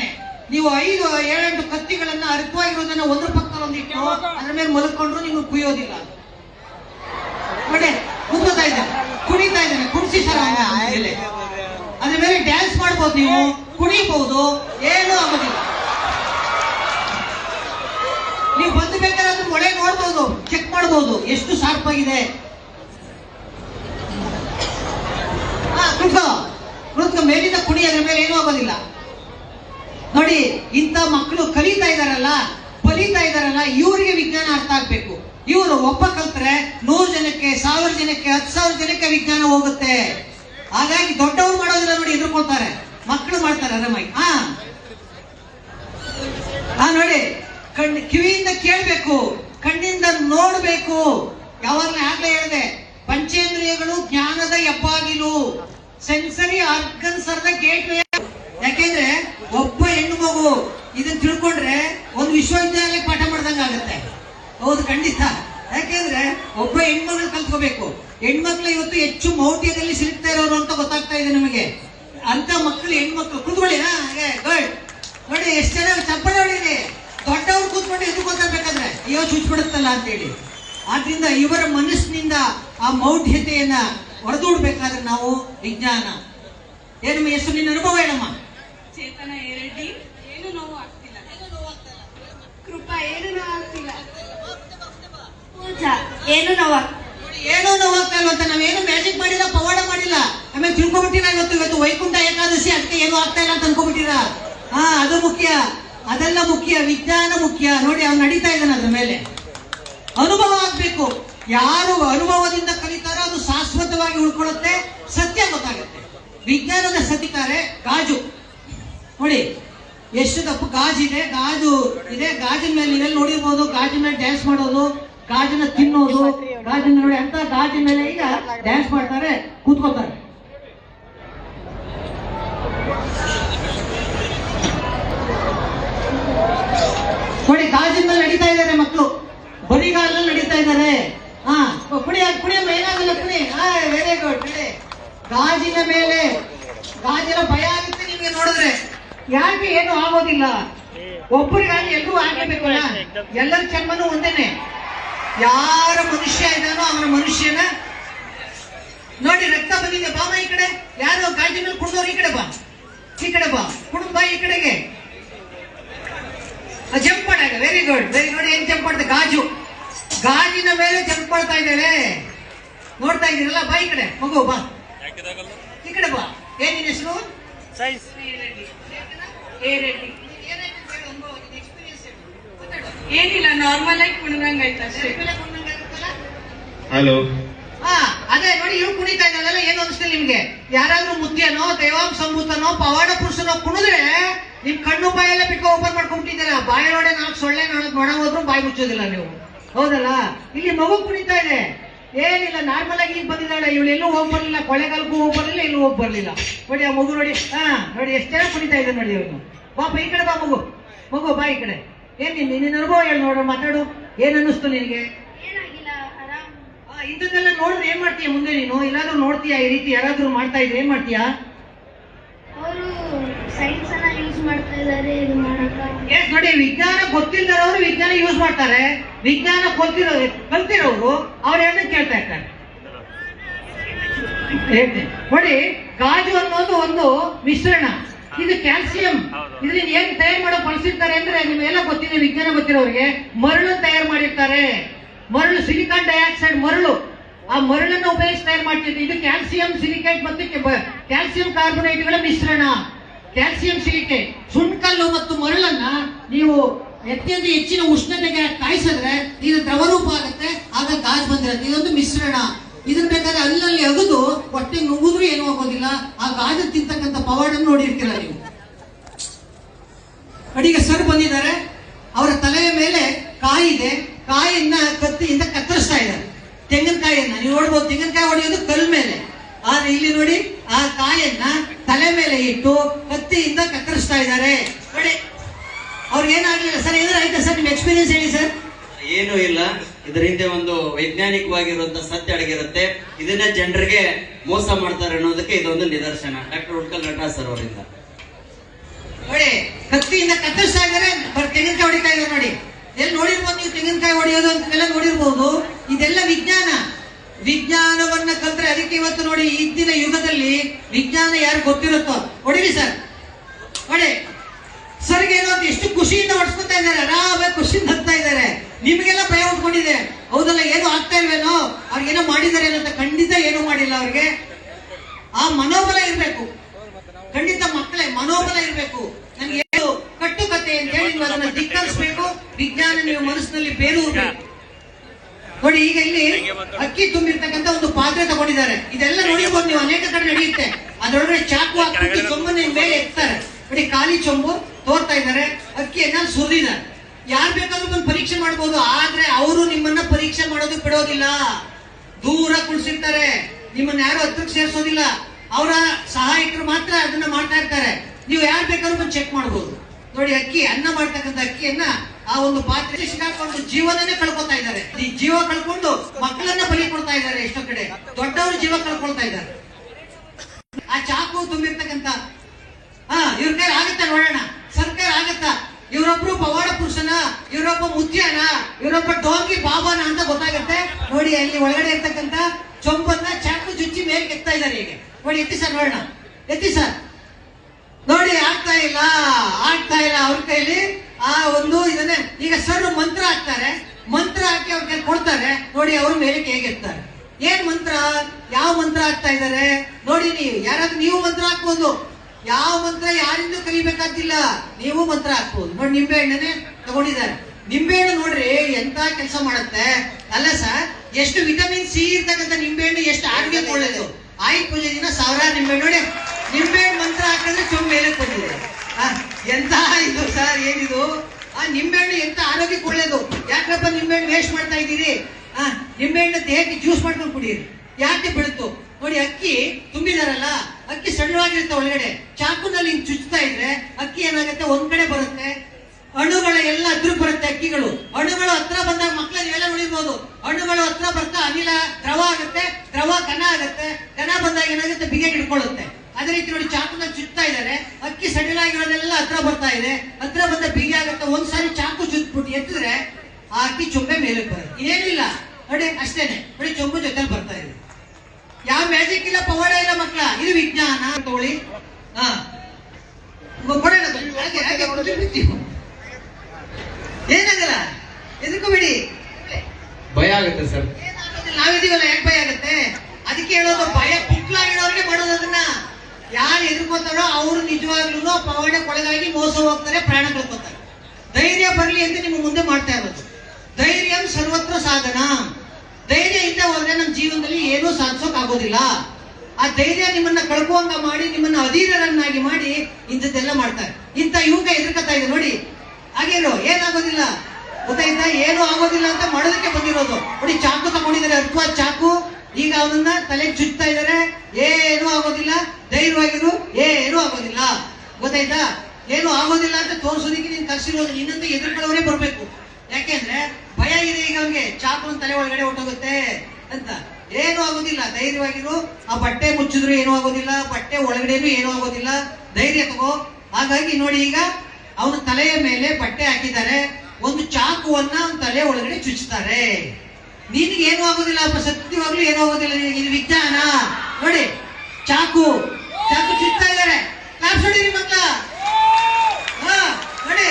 ನೀವು ಐದು, ಏಳೆಂಟು ಕತ್ತಿಗಳನ್ನ ಅರಿತವಾಗಿರೋದನ್ನ ಒಂದ್ರ ಪಕ್ಕದಲ್ಲಿ ಇಟ್ಟು ಅದ್ರ ಮೇಲೆ ಮಲಕೊಂಡ್ರು ನಿಮ್ಗೆ ಕುಯ್ಯೋದಿಲ್ಲ. ನೋಡಿ ಕುತ್ಕೋತಾ ಇದ್ದಾನೆ ಕುಣಿತಾ ಇದ್ದಾನೆ ಕುಣಿಸಿ ಸರ ಅದ್ರ ಮೇಲೆ ಡ್ಯಾನ್ಸ್ ಮಾಡ್ಬೋದು ನೀವು. ಕುಣಿಬಹುದು ಏನೂ ಆಗೋದಿಲ್ಲ. ನೀವು ಬಂದು ಅದ್ರ ನೋಡ್ಬೋದು, ಚೆಕ್ ಮಾಡ್ಬೋದು, ಎಷ್ಟು ಶಾರ್ಪ್ ಆಗಿದೆ. ಹಾ ಕುತ್ಕೋ ಕುತ್ಕೋ ಮೇಲಿಂದ ಕುಣಿ ಅದ್ರ ಮೇಲೆ ಏನೂ ಆಗೋದಿಲ್ಲ. ನೋಡಿ, ಇಂಥ ಮಕ್ಕಳು ಕಲಿತಾ ಇದಾರಲ್ಲ ಕಲಿತಾ ಇದಾರಲ್ಲ, ಇವರಿಗೆ ವಿಜ್ಞಾನ ಅರ್ಥ ಆಗ್ಬೇಕು. ಇವರು ಒಬ್ಬ ಕಲ್ತ್ರೆ ನೂರು ಜನಕ್ಕೆ, ಸಾವಿರ ಜನಕ್ಕೆ, ಹತ್ತು ಸಾವಿರ ಜನಕ್ಕೆ ವಿಜ್ಞಾನ ಹೋಗುತ್ತೆ. ಹಾಗಾಗಿ ದೊಡ್ಡವರು ಮಾಡೋದಿಲ್ಲ ನೋಡಿ ಎದುರ್ಕೊಳ್ತಾರೆ ಮಕ್ಕಳು ಮಾಡ್ತಾರೆ ಆರಾಮಾಗಿ ಹಾ ಹಾ ನೋಡಿ ಕಣ್ಣು ಕಿವಿಯಿಂದ ಕೇಳಬೇಕು, ಕಣ್ಣಿಂದ ನೋಡಬೇಕು. ಯಾವಾಗಲೂ ಆಗ್ಲೇ ಹೇಳಿದೆ, ಪಂಚೇಂದ್ರಿಯಗಳು ಜ್ಞಾನದ ಹೆಬ್ಬಾಗಿಲು. ಸೆನ್ಸರಿ ಆರ್ಗನ್ಸ್ ಆರ್ ಗೇಟ್ ಯಾಕೆಂದ್ರೆ ಒಬ್ಬ ಹೆಣ್ಣು ಮಗು ಇದನ್ನ ತಿಳ್ಕೊಂಡ್ರೆ ಒಂದು ವಿಶ್ವವಿದ್ಯಾಲಯ ಪಾಠ ಮಾಡ್ದಂಗ ಆಗುತ್ತೆ. ಹೌದು, ಖಂಡಿತ. ಯಾಕೆಂದ್ರೆ ಒಬ್ಬ ಹೆಣ್ಮಗಳು ಕಲ್ತ್ಕೋಬೇಕು. ಹೆಣ್ಮಕ್ಳು ಇವತ್ತು ಹೆಚ್ಚು ಮೌಢ್ಯದಲ್ಲಿ ಸಿಲುಕ್ತಾ ಇರೋರು ಅಂತ ಗೊತ್ತಾಗ್ತಾ ಇದೆ ನಮಗೆ. ಅಂತ ಮಕ್ಕಳು ಹೆಣ್ಮಕ್ಳು ಕುತ್ಕೊಳ್ಳಿ ಹಾಗೆ ಗುಡ್ ನೋಡಿ, ಎಷ್ಟು ಜನ ಚಪ್ಪಳ ಹೊಡೀರಿ ದೊಡ್ಡವ್ರು ಕೂತ್ಕೊಂಡು ಎದ್ದು ಗೊತ್ತಾಗ್ಬೇಕಾದ್ರೆ ಅಯ್ಯೋ ಚುಚ್ಚಿಬಿಡುತ್ತಲ್ಲ ಅಂತೇಳಿ. ಆದ್ರಿಂದ ಇವರ ಮನಸ್ಸಿನಿಂದ ಆ ಮೌಢ್ಯತೆಯನ್ನ ಹೊಡೆದೂಡ್ಬೇಕಾದ್ರೆ ನಾವು ವಿಜ್ಞಾನ. ಏನಮ್ಮ ಹೆಸರು ನಿನ್ನ ಅನುಭವ ಹೇಳಮ್ಮ. ಚೇತನ ಎರಡಿ. ಏನು ನೋವು ಆಗ್ತಿಲ್ಲ. ಕೃಪಾ ಏನು ನೋವು ಆಗ್ತಿಲ್ಲ? ಪೂಜಾ ಏನು ನೋವು ಏನೋ ನೋವಾಗ್ತಾ ಇಲ್ವಂತ ನಾವೇನು ಮ್ಯಾಜಿಕ್ ಮಾಡಿಲ್ಲ ಪವಾಡ ಮಾಡಿಲ್ಲ. ಆಮೇಲೆ ತಿಳ್ಕೊಬಿಟ್ಟಿರ ಇವತ್ತು ಇವತ್ತು ವೈಕುಂಠ ಏಕಾದಶಿ ಅದಕ್ಕೆ ಏನು ಆಗ್ತಾ ಇಲ್ಲ ಅಂತ ಅನ್ಕೊಬಿಟ್ಟಿರ ಹಾ ಅದು ಮುಖ್ಯ. ಅದೆಲ್ಲ ಮುಖ್ಯ, ವಿಜ್ಞಾನ ಮುಖ್ಯ. ನೋಡಿ, ಅವ್ನು ನಡೀತಾ ಇದ್ದಾನೆ ಅದ್ರ ಮೇಲೆ. ಅನುಭವ ಆಗ್ಬೇಕು. ಯಾರು ಅನುಭವದಿಂದ ಕಲಿತಾರೋ ಅದು ಶಾಶ್ವತವಾಗಿ ಉಳ್ಕೊಳ್ಳುತ್ತೆ, ಸತ್ಯ ಗೊತ್ತಾಗುತ್ತೆ. ವಿಜ್ಞಾನದ ಸತಿತಾರೆ ಗಾಜು. ನೋಡಿ, ಎಷ್ಟು ತಪ್ಪು ಗಾಜಿದೆ ಗಾಜು ಇದೆ. ಗಾಜಿನ ಮೇಲೆ ನೀವೆಲ್ಲ ನೋಡಿರ್ಬೋದು. ಗಾಜಿನ ಮೇಲೆ ಡ್ಯಾನ್ಸ್ ಮಾಡೋದು, ಗಾಜಿನ ತಿನ್ನೋದು, ಗಾಜಿನ ನೋಡಿ ಅಂತ ಗಾಜಿನ ಮೇಲೆ ಈಗ ಡ್ಯಾನ್ಸ್ ಮಾಡ್ತಾರೆ ಕೂತ್ಕೋತಾರೆ ನೋಡಿ ಗಾಜಿನ ಮೇಲೆ ನಡೀತಾ ಇದ್ದಾರೆ ಮಕ್ಕಳು. ಬರಿಗಾಲಲ್ಲಿ ನಡೀತಾ ಇದ್ದಾರೆ. ಹಾ ಕುಡಿ ಕುಡಿಯ ಏನಾಗಲ್ಲ ಕುಡಿ ಹಾ ವೆರಿ ಗುಡ್ ಗಾಜಿನ ಮೇಲೆ, ಗಾಜಿನ ಭಯ ಆಗುತ್ತೆ ನಿಮ್ಗೆ ನೋಡಿದ್ರೆ. ಯಾಕೆ ಏನು ಆಗೋದಿಲ್ಲ. ಒಬ್ಬರಿಗಾಗಿ ಎಲ್ಲರೂ ಆಗಲೇಬೇಕಲ್ಲ ಎಲ್ಲರ ಚರ್ಮನೂ ಒಂದೇನೆ. ಯಾರ ಮನುಷ್ಯ ಇದ್ದಾನೋ ಅವನ ಮನುಷ್ಯನ ನೋಡಿ, ರಕ್ತ ಬಂದಿದೆ. ಬಾಮ ಈ ಕಡೆ. ಯಾರು ಗಾಜಿನ ಮೇಲೆ ಕುಡಿದವ್ರು ಈ ಕಡೆ ಬಾ. ಈ ಕಡೆ ಬಾ. ಕುಡಿದ್ ಬಾ ಈ ಕಡೆಗೆ. ಜಂಪ್ ಮಾಡಾಗ ವೆರಿ ಗುಡ್ ವೆರಿ ಗುಡ್ ಏನ್ ಜಂಪ್ ಗಾಜು. ಗಾಜಿನ ಮೇಲೆ ಜಂಪ್ ಮಾಡ್ತಾ ಇದ್ದೇವೆ. ನೋಡ್ತಾ ಇದ್ದೀರಲ್ಲ? ಬಾ ಈ ಕಡೆ. ಮಗು ಬಾ. ಈ ಕಡೆ ಬಾ. ಏನ್ ನಿನ್ನ ಹೆಸರು? ಸೈನ್ಸ್ ಏನಿಲ್ಲ ನಾರ್ಮಲ್ ಆಗಿ ಕುಣಿದಂಗ ಆಯ್ತು ಅಷ್ಟೇ. ಹಲೋ ಹಾ ಅದೇ ನೋಡಿ ಇವ್ರು ಕುಣಿತಾ ಇದ್ದಾರಲ್ಲ ಏನು ಅನಿಸ್ತಿಲ್ಲ ನಿಮ್ಗೆ. ಯಾರಾದ್ರೂ ಮುತ್ಯನೋ ದೈವಾಂ ಸಂಭೂತನೋ ಪವಾಡ ಪುರುಷನೋ ಕುಣಿದ್ರೆ ನಿಮ್ ಕಣ್ಣು ಬಾಯೆಲ್ಲ ಬಿಟ್ಟು ಓಪನ್ ಮಾಡ್ಕೊಂಡ್ಬಿಟ್ಟಿದ್ದೀರಾ ಬಾಯೊಳಗಡೆ ನಾಲ್ಕು ಸೊಳ್ಳೆ ನಾಲ್ಕು ಮೊಣ ಹೋದ್ರು ಬಾಯಿ ಮುಚ್ಚೋದಿಲ್ಲ ನೀವು. ಹೌದಲ್ಲ? ಇಲ್ಲಿ ಮಗು ಕುಣಿತಾ ಇದೆ. ಏನಿಲ್ಲ ನಾರ್ಮಲ್ ಆಗಿ ಈಗ ಬಂದಿದ್ದಾಳೆ. ಇವಳು ಎಲ್ಲೂ ಹೋಗಿ ಬರ್ಲಿಲ್ಲ. ಕೊಳೆಗಾಲಕ್ಕೂ ಹೋಗಿ ಬರಲಿಲ್ಲ ಎಲ್ಲೂ ಹೋಗಿ ಬರಲಿಲ್ಲ. ನೋಡಿ ಆ ಮಗು ನೋಡಿ. ಹಾ ನೋಡಿ ಎಷ್ಟು ಜನ ಕುಣಿತಾ ಇದೆ ನೋಡಿ ಇವನು. ಬಾಪ ಈ ಕಡೆ ಬಾ ಮಗು. ಮಗು ಬಾ ಈ ಕಡೆ. ಏನ್ ನಿನ್ ನಿನ್ನ ಅನುಭವ ಹೇಳಿ ನೋಡ್ರಿ ಮಾತಾಡು. ಏನ್ ಅನ್ನಿಸ್ತು ನಿನಗೆ? ಇಂಥದ್ದೆಲ್ಲ ನೋಡಿದ್ರೆ ಏನ್ ಮಾಡ್ತೀಯ ಮುಂದೆ ನೀನು? ಎಲ್ಲಾದ್ರೂ ನೋಡ್ತೀಯಾ ಈ ರೀತಿ ಯಾರಾದ್ರೂ ಮಾಡ್ತಾ ಇದ್ರೆ ಏನ್ ಮಾಡ್ತೀಯಾ? ಅವರು ಸೈನ್ಸ್ ಅನ್ನ ಯೂಸ್ ಮಾಡ್ತಾ ಇದ್ದಾರೆ ಇದು ಮಾಡಕ್ಕ ಎಸ್ ನೋಡಿ ವಿಜ್ಞಾನ ಗೊತ್ತಿಲ್ಲದವರು ವಿಜ್ಞಾನ ಯೂಸ್ ಮಾಡ್ತಾರೆ. ವಿಜ್ಞಾನ ಗೊತ್ತಿರೋ ಕಲ್ತಿರೋರು ಅವ್ರ ಹೇಳೋದನ್ನ ಕೇಳ್ತಾ ಇರ್ತಾರೆ. ನೋಡಿ ಗಾಜು ಅನ್ನೋದು ಒಂದು ಮಿಶ್ರಣ. ಇದು ಕ್ಯಾಲ್ಸಿಯಂ. ಇದ್ರಿಂದ ಏನ್ ತಯಾರು ಮಾಡೋ ಬಳಸಿರ್ತಾರೆ ಅಂದ್ರೆ ನಿಮ್ಗೆಲ್ಲ ಗೊತ್ತಿದೆ ವಿಜ್ಞಾನ ಗೊತ್ತಿರೋರಿಗೆ. ಮರಳು ತಯಾರು ಮಾಡಿರ್ತಾರೆ. ಮರಳು ಸಿಲಿಕಾನ್ ಡೈಆಕ್ಸೈಡ್ ಮರಳು. ಆ ಮರಳನ್ನು ಉಪಯೋಗಿಸಿ ತಯಾರು ಮಾಡ್ತಿದ್ದೆ. ಇದು ಕ್ಯಾಲ್ಸಿಯಂ ಸಿಲಿಕೇಟ್ ಮತ್ತು ಕ್ಯಾಲ್ಸಿಯಂ ಕಾರ್ಬೋನೇಟ್ಗಳ ಮಿಶ್ರಣ. ಕ್ಯಾಲ್ಸಿಯಂ ಸಿಗುತ್ತೆ ಸುಣ್ಕಲ್ಲು ಮತ್ತು ಮರಳನ್ನ ನೀವು ಅತ್ಯಂತ ಹೆಚ್ಚಿನ ಉಷ್ಣತೆಗೆ ಕಾಯಿಸಿದ್ರೆ ಇದು ದ್ರವರೂಪ ಆಗುತ್ತೆ, ಆಗ ಗಾಜ್ ಬಂದಿರುತ್ತೆ. ಇದೊಂದು ಮಿಶ್ರಣ. ಇದನ್ನ ಬೇಕಾದ್ರೆ ಅಲ್ಲಲ್ಲಿ ಅಗದು ಹೊಟ್ಟೆ ನುಗ್ಗಿದ್ರು ಏನೂ ಆಗೋದಿಲ್ಲ. ಆ ಗಾಜ ತಿಂತಕ್ಕಂಥ ಪವಾಡನ್ನು ನೋಡಿರ್ತೀರ ನೀವು. ಅಡಿಗೆ ಸರ್ ಬಂದಿದ್ದಾರೆ. ಅವರ ತಲೆಯ ಮೇಲೆ ಕಾಯಿ ಇದೆ. ಕಾಯಿಯನ್ನ ಕತ್ತಿಯಿಂದ ಕತ್ತರಿಸ್ತಾ ಇದ್ದಾರೆ. ತೆಂಗಿನಕಾಯಿಯನ್ನ. ನೀವು ನೋಡ್ಬೋದು ತೆಂಗಿನಕಾಯಿ ಹೊಡೆಯೋದು ಕಲ್ ಮೇಲೆ. ಆದ್ರೆ ಇಲ್ಲಿ ನೋಡಿ ಆ ಕಾಯನ್ನ ತಲೆ ಮೇಲೆ ಇಟ್ಟು ಕತ್ತಿಯಿಂದ ಕತ್ತರಿಸ್ತಾ ಇದ್ದಾರೆ. ನೋಡಿ ಅವ್ರಿಗೆ ಏನಾಗ್ಲಿಲ್ಲ? ಸರ್ ಏನಾಯ್ತಾ ಆಯ್ತಾ ಸರ್ ನಿಮ್ ಎಕ್ಸ್ಪೀರಿಯನ್ಸ್ ಹೇಳಿ ಸರ್? ಏನೂ ಇಲ್ಲ. ಇದರ ಹಿಂದೆ ಒಂದು ವೈಜ್ಞಾನಿಕವಾಗಿರುವಂತ ಸತ್ಯ ಅಡಗಿರುತ್ತೆ. ಇದನ್ನ ಜನರಿಗೆ ಮೋಸ ಮಾಡ್ತಾರೆ ಅನ್ನೋದಕ್ಕೆ ಇದೊಂದು ನಿದರ್ಶನ. ಡಾಕ್ಟರ್ ಉಡ್ಕಲ್ ನಟರಾಜ್ ಸರ್ ಅವರಿಂದ. ನೋಡಿ ಕತ್ತಿಯಿಂದ ಕತ್ತರಿಸ್ತಾ ಇದ್ದಾರೆ. ತೆಂಗಿನಕಾಯಿ ಹೊಡಿತಾ ಇದ್ದಾರೆ ನೋಡಿ. ಎಲ್ಲಿ ನೋಡಿರ್ಬೋದು ನೀವು ತೆಂಗಿನಕಾಯಿ ಹೊಡೆಯೋದು ಅಂತೆಲ್ಲ ನೋಡಿರ್ಬೋದು. ಇದೆಲ್ಲ ವಿಜ್ಞಾನ. ವಿಜ್ಞಾನವನ್ನ ಕಲ್ತ್ರೆ ಅದಕ್ಕೆ ಇವತ್ತು ನೋಡಿ ಇಂದಿನ ಯುಗದಲ್ಲಿ ವಿಜ್ಞಾನ ಯಾರು ಗೊತ್ತಿರುತ್ತೋ. ಹೊಡಿರಿ ಸರ್. ಹೊಡೆ. ಸರ್ಗೆ ಏನೋ ಎಷ್ಟು ಖುಷಿಯಿಂದ ಹೊಡ್ಸ್ಕೊತಾ ಇದ್ದಾರೆ ಆರಾಮಾಗಿ ಖುಷಿಯಿಂದ ಹತ್ತಾ ಇದ್ದಾರೆ. ನಿಮಗೆಲ್ಲ ಭಯ ಉಟ್ಕೊಂಡಿದೆ. ಹೌದಲ್ಲ, ಏನು ಆಗ್ತಾ ಇಲ್ವೇನೋ? ಅವ್ರಿಗೇನೋ ಮಾಡಿದ್ದಾರೆ ಅಂತ ಖಂಡಿತ ಏನು ಮಾಡಿಲ್ಲ ಅವ್ರಿಗೆ. ಆ ಮನೋಬಲ ಇರಬೇಕು. ಖಂಡಿತ ಮಕ್ಕಳೇ, ಮನೋಬಲ ಇರಬೇಕು. ನನಗೆ ಏನು ಕಟ್ಟುಕತೆ ಅಂತ ಹೇಳಿ ನೀವು ಅದನ್ನ ಧಿಕ್ಕರಿಸ್ಬೇಕು. ವಿಜ್ಞಾನ ನೀವು ಮನಸ್ಸಿನಲ್ಲಿ ಬೇರೂರ್ಬೇಕು. ನೋಡಿ ಈಗ ಇಲ್ಲಿ ಅಕ್ಕಿ ತುಂಬಿರ್ತಕ್ಕಂಥ ಒಂದು ಪಾತ್ರೆ ತಗೊಂಡಿದ್ದಾರೆ. ಇದೆಲ್ಲ ನೋಡಿರ್ಬೋದು ನೀವು ಅನೇಕ ಕಡೆ ನಡೆಯುತ್ತೆ. ಅದರೊಳಗಡೆ ಚಾಕು ಹಾಕಿ ಚೊಂಬನ್ನ ಮೇಲೆ ಎತ್ತಾರೆ. ನೋಡಿ ಖಾಲಿ ಚೊಂಬು ತೋರ್ತಾ ಇದ್ದಾರೆ. ಅಕ್ಕಿಯನ್ನ ಸುರಿದಿದ್ದಾರೆ ಯಾರು ಬೇಕಾದ್ರೂ ಬಂದು ಪರೀಕ್ಷೆ ಮಾಡಬಹುದು ಆದ್ರೆ ಅವರು ನಿಮ್ಮನ್ನ ಪರೀಕ್ಷೆ ಮಾಡೋದು ಬಿಡೋದಿಲ್ಲ. ದೂರ ಕುಳಿಸಿರ್ತಾರೆ. ನಿಮ್ಮನ್ನ ಯಾರು ಹತ್ರಕ್ಕೆ ಸೇರಿಸೋದಿಲ್ಲ. ಅವರ ಸಹಾಯಕರು ಮಾತ್ರ ಅದನ್ನ ಮಾಡ್ತಾ ಇರ್ತಾರೆ. ನೀವು ಯಾರು ಬೇಕಾದ್ರೂ ಬಂದು ಚೆಕ್ ಮಾಡ್ಬೋದು. ನೋಡಿ, ಅಕ್ಕಿ, ಅನ್ನ ಮಾಡ್ತಕ್ಕಂಥ ಅಕ್ಕಿಯನ್ನ ಆ ಒಂದು ಪಾತ್ರೆ ಸಿಗಾಕೊಂಡು ಜೀವನನೇ ಕಳ್ಕೊತಾ ಇದ್ದಾರೆ. ಈ ಜೀವ ಕಳ್ಕೊಂಡು ಮಕ್ಕಳನ್ನ ಬಲಿ ಕೊಡ್ತಾ ಇದ್ದಾರೆ ಎಷ್ಟೋ ಕಡೆ. ದೊಡ್ಡವರು ಜೀವ ಕಳ್ಕೊಳ್ತಾ ಇದ್ದಾರೆ. ಆ ಚಾಕು ತುಂಬಿರ್ತಕ್ಕಂಥ, ಹಾ, ಇವ್ರ ಕೈ ಆಗತ್ತಾ ನೋಡೋಣ ಸರ್ಕಾರ ಆಗತ್ತಾ? ಇವರೊಬ್ರು ಪವಾಡ ಪುರುಷನ ಇವರೊಬ್ಬ ಮುತ್ಯನ ಇವರೊಬ್ಬ ಡೋಂಗಿ ಬಾಬಾನ ಅಂತ ಗೊತ್ತಾಗತ್ತೆ. ನೋಡಿ, ಅಲ್ಲಿ ಒಳಗಡೆ ಇರ್ತಕ್ಕಂಥ ಚೊಂಬನ್ನ ಚಾಕು ಚುಚ್ಚಿ ಮೇಲೆ ಎತ್ತಾ ಇದ್ದಾರೆ ಈಗ ನೋಡಿ, ಎತ್ತಿ ಸರ್ ನೋಡೋಣ ಎತ್ತಿ ಸರ್. ನೋಡಿ, ಆಗ್ತಾ ಇಲ್ಲ ಆಗ್ತಾ ಇಲ್ಲ ಅವ್ರ ಕೈಲಿ. ಆ ಒಂದು ಇದನ್ನೇ, ಈಗ ಸರ್ ಮಂತ್ರ ಹಾಕ್ತಾರೆ. ಮಂತ್ರ ಹಾಕಿ ಅವ್ರ ಕೈ ಕೊಡ್ತಾರೆ. ನೋಡಿ, ಅವ್ರು ಮೇಲೆ ಹೇಗೆ ಎತ್ತಾರೆ ಏನ್ ಮಂತ್ರ? ಯಾವ ಮಂತ್ರ ಹಾಕ್ತಾ ಇದ್ದಾರೆ ನೋಡಿ ನೀವು, ಯಾರಾದ್ರೂ ನೀವು ಮಂತ್ರ ಹಾಕ್ಬೋದು. ಯಾವ ಮಂತ್ರ ಯಾರಿಂದ ಕಲಿಬೇಕಾಗಿಲ್ಲ ನೀವು ಮಂತ್ರ ಹಾಕ್ಬೋದು. ನೋಡಿ, ನಿಂಬೆ ಹಣ್ಣನೇ ತಗೊಂಡಿದ್ದಾರೆ. ನಿಂಬೆ ಹಣ್ಣು ನೋಡ್ರಿ, ಎಂತ ಕೆಲಸ ಮಾಡುತ್ತೆ. ಅಲ್ಲ ಸರ್, ಎಷ್ಟು ವಿಟಮಿನ್ ಸಿ ಇರ್ತಕ್ಕಂಥ ನಿಂಬೆ ಹಣ್ಣು ಎಷ್ಟು ಆರೋಗ್ಯ ಒಳ್ಳೇದು? ಆಯ್ತು ಪೂಜೆ ದಿನ ಸಾವಿರಾರು ನಿಂಬೆ ನೋಡಿ. ನಿಂಬೆ ಮಂತ್ರ ಹಾಕಿದ್ರೆ ಚೊಂಬ ಮೇಲೆ ಆ, ಎಂತ ಇದು ಸರ್ ಏನಿದು? ಆ ನಿಂಬೆಹಣ್ಣು ಎಂತ ಆರೋಗ್ಯಕ್ಕೆ ಒಳ್ಳೇದು? ಯಾಕಪ್ಪ ನಿಂಬೆಹಣ್ಣು ವೇಸ್ಟ್ ಮಾಡ್ತಾ ಇದ್ದೀರಿ? ಆ ನಿಂಬೆಹಣ್ಣು ದೇಹಕ್ಕೆ ಜ್ಯೂಸ್ ಮಾಡ್ಕೊಂಡು ಕುಡಿಯಿರಿ ಯಾಕೆ ಬೀಳುತ್ತು? ನೋಡಿ ಅಕ್ಕಿ ತುಂಬಿದಾರಲ್ಲ ಅಕ್ಕಿ ಸಣ್ಣವಾಗಿರುತ್ತೆ ಒಳಗಡೆ. ಚಾಕುನಲ್ಲಿ ಹಿಂಗ್ ಚುಚ್ತಾ ಇದ್ರೆ ಅಕ್ಕಿ ಏನಾಗುತ್ತೆ? ಒಂದ್ ಕಡೆ ಬರುತ್ತೆ. ಹಣ್ಣುಗಳ ಎಲ್ಲ ಹತ್ರ ಬರುತ್ತೆ ಅಕ್ಕಿಗಳು. ಹಣ್ಣುಗಳು ಹತ್ರ ಬಂದಾಗ ಮಕ್ಕಳ ಎಲ್ಲ ಉಳಿಬಹುದು ಹಣ್ಣುಗಳು ಹತ್ರ ಬರ್ತಾ ಅನಿಲ ದ್ರವ ಆಗುತ್ತೆ. ದ್ರವ ಕನ ಆಗುತ್ತೆ. ಕನ ಬಂದಾಗ ಏನಾಗುತ್ತೆ? ಬಿಗೆ ಹಿಡ್ಕೊಳ್ಳುತ್ತೆ. ಅದೇ ರೀತಿ ನೋಡಿ ಚಾಕುನ ಚುಚ್ತಾ ಇದ್ದಾರೆ. ಅಕ್ಕಿ ಸಡಿಲಾಗಿರೋದೆಲ್ಲ ಹತ್ರ ಬರ್ತಾ ಇದೆ. ಹತ್ರ ಬಂದ ಬಿಗಿ ಆಗುತ್ತೆ. ಒಂದ್ಸಾರಿ ಚಾಕು ಚುಚ್ಬಿಟ್ಟು ಎತ್ತಿದ್ರೆ ಆ ಅಕ್ಕಿ ಚೊಂಬೆ ಮೇಲೆ ಬರುತ್ತೆ. ಏನಿಲ್ಲ. ನೋಡಿ ಅಷ್ಟೇನೆ. ನೋಡಿ ಚೊಂಬು ಜೊತೆ ಬರ್ತಾ ಇದೆ. ಯಾವ ಮ್ಯಾಜಿಕ್ ಇಲ್ಲ ಪವಾಡ ಇಲ್ಲ ಮಕ್ಕಳ. ಇದು ವಿಜ್ಞಾನ. ತಗೊಳ್ಳಿ. ಹಾ. ಕೊಡೋಣ ಬನ್ನಿ. ಹಾಗೆ ಹಾಗೆ ಕೂತ್ಬಿಡ್ತೀವಿ. ಏನಾಗಲ್ಲ ಎದುರ್ಕೋಬೇಡಿ ಭಯ ಆಗುತ್ತೆ ಸರ್ ಏನಾಗೋದಿಲ್ಲ, ನಾವಿದೀವಲ್ಲ ಯಾಕೆ ಭಯ ಆಗುತ್ತೆ ಅದಕ್ಕೆ ಹೇಳೋದು ಭಯ ಪುಕ್ಲಾಗಿರೋರಿಗೆ ಮಾಡೋದು ಅದನ್ನ ಎದುರ್ಕೋತಾರೋ ಅವರು ನಿಜವಾಗ್ಲೂ ಪವಾಡಕ್ಕೊಳಗಾಗಿ ಮೋಸ ಹೋಗ್ತಾರೆ, ಪ್ರಾಣ ಕಳ್ಕೊತಾರೆ. ಧೈರ್ಯ ಬರಲಿ ಅಂತ ನಿಮ್ಗೆ ಮುಂದೆ ಮಾಡ್ತಾ ಇರೋದು. ಧೈರ್ಯ ಸರ್ವತ್ರ ಸಾಧನ. ಧೈರ್ಯ ಇಂದ ಹೋದ್ರೆ ನಮ್ಮ ಜೀವನದಲ್ಲಿ ಏನೂ ಸಾಧಿಸೋಕ್ ಆಗೋದಿಲ್ಲ ಆ ಧೈರ್ಯ ನಿಮ್ಮನ್ನ ಕಳ್ಕೊಂಗ ಮಾಡಿ, ನಿಮ್ಮನ್ನ ಅಧೀರರನ್ನಾಗಿ ಮಾಡಿ ಇಂಥದ್ದೆಲ್ಲ ಮಾಡ್ತಾರೆ. ಇಂಥ ಯುವಕ ಎದುರ್ಕೊತಾ ಇದೆ ನೋಡಿ. ಹಾಗೇನು? ಏನಾಗೋದಿಲ್ಲ? ಗೊತ್ತಾಯ್ತಾ? ಏನು ಆಗೋದಿಲ್ಲ ಅಂತ ಮಾಡೋದಕ್ಕೆ ಬಂದಿರೋದು. ನೋಡಿ, ಚಾಕು ತಗೊಂಡಿದ್ದಾರೆ, ಅರ್ಥವಾದ ಚಾಕು. ಈಗ ಅವನನ್ನ ತಲೆಗೆ ಚುಚ್ತಾ ಇದ್ದಾರೆ ಏನೂ ಆಗೋದಿಲ್ಲ. ಧೈರ್ಯವಾಗಿರು. ಏನೂ ಆಗೋದಿಲ್ಲ. ಗೊತ್ತಾಯ್ತಾ? ಏನು ಆಗೋದಿಲ್ಲ ಅಂತ ತೋರಿಸೋದಕ್ಕೆ ನೀನು ಕರ್ಸಿರೋದು ನಿನ್ನಂತ ಎದುರ್ಕೊಳ್ಳೋರೇ ಬರಬೇಕು. ಯಾಕೆಂದ್ರೆ ಭಯ ಇದೆ ಈಗ ಅವನಿಗೆ. ಚಾಕು ತಲೆ ಒಳಗಡೆ ಹೊಟ್ಟೋಗುತ್ತೆ ಅಂತ. ಏನು ಆಗೋದಿಲ್ಲ. ಧೈರ್ಯವಾಗಿರು. ಆ ಬಟ್ಟೆ ಮುಚ್ಚಿದ್ರು ಏನೂ ಆಗೋದಿಲ್ಲ. ಬಟ್ಟೆ ಒಳಗಡೆನೂ ಏನೂ ಆಗೋದಿಲ್ಲ. ಧೈರ್ಯ ತಗೋ. ಹಾಗಾಗಿ ನೋಡಿ ಈಗ ಅವನ ತಲೆಯ ಮೇಲೆ ಬಟ್ಟೆ ಹಾಕಿದ್ದಾರೆ. ಒಂದು ಚಾಕುವನ್ನ ತಲೆ ಒಳಗಡೆ ಚುಚ್ಚುತ್ತಾರೆ ನಿನಗೆ ಏನೂ ಆಗೋದಿಲ್ಲ ಅಪ್ಪ ಸತ್ಯವಾಗ್ಲೂ ಏನೂ ಆಗೋದಿಲ್ಲ ನಿನಗೆ ಇದು ವಿಜ್ಞಾನ. ನೋಡಿ, ಚಾಕು ಚಾಕು ಚುಚ್ತಾ ಇದ್ದಾರೆ. ಕ್ಲಾಸ್ ಹೊಡೀರಿ ಮಕ್ಕಳ ನೋಡಿ.